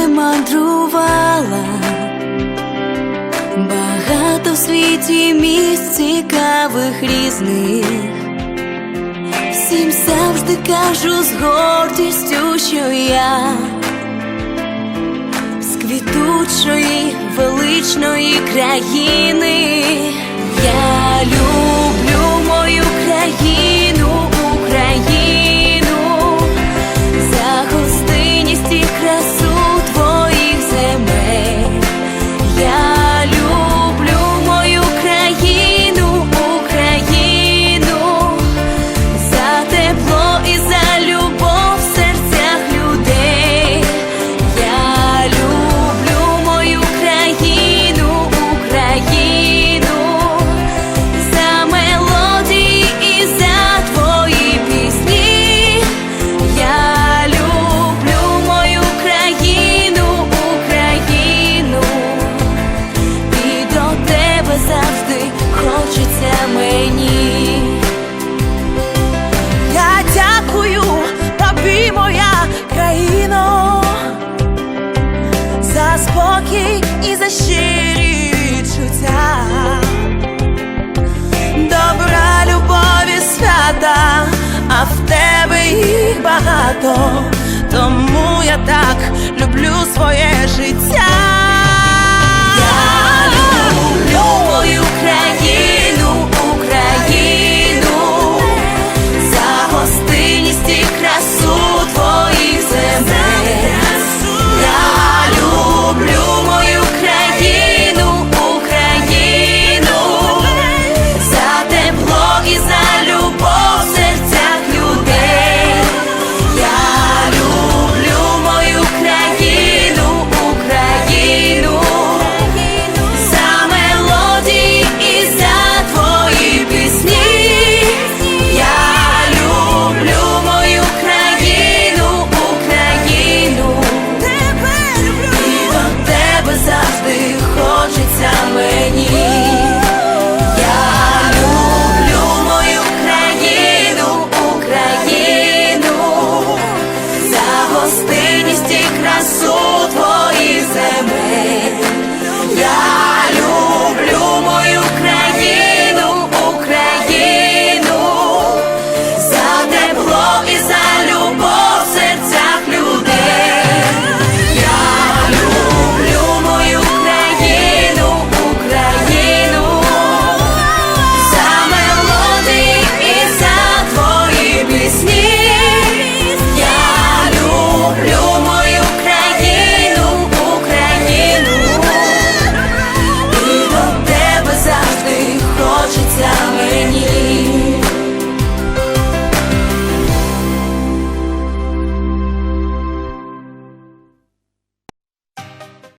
не мандрувала, багато в світі місць цікавих різних, всім завжди кажу з гордістю, що я з квітучої величної країни. Я багато, тому я так люблю своє життя.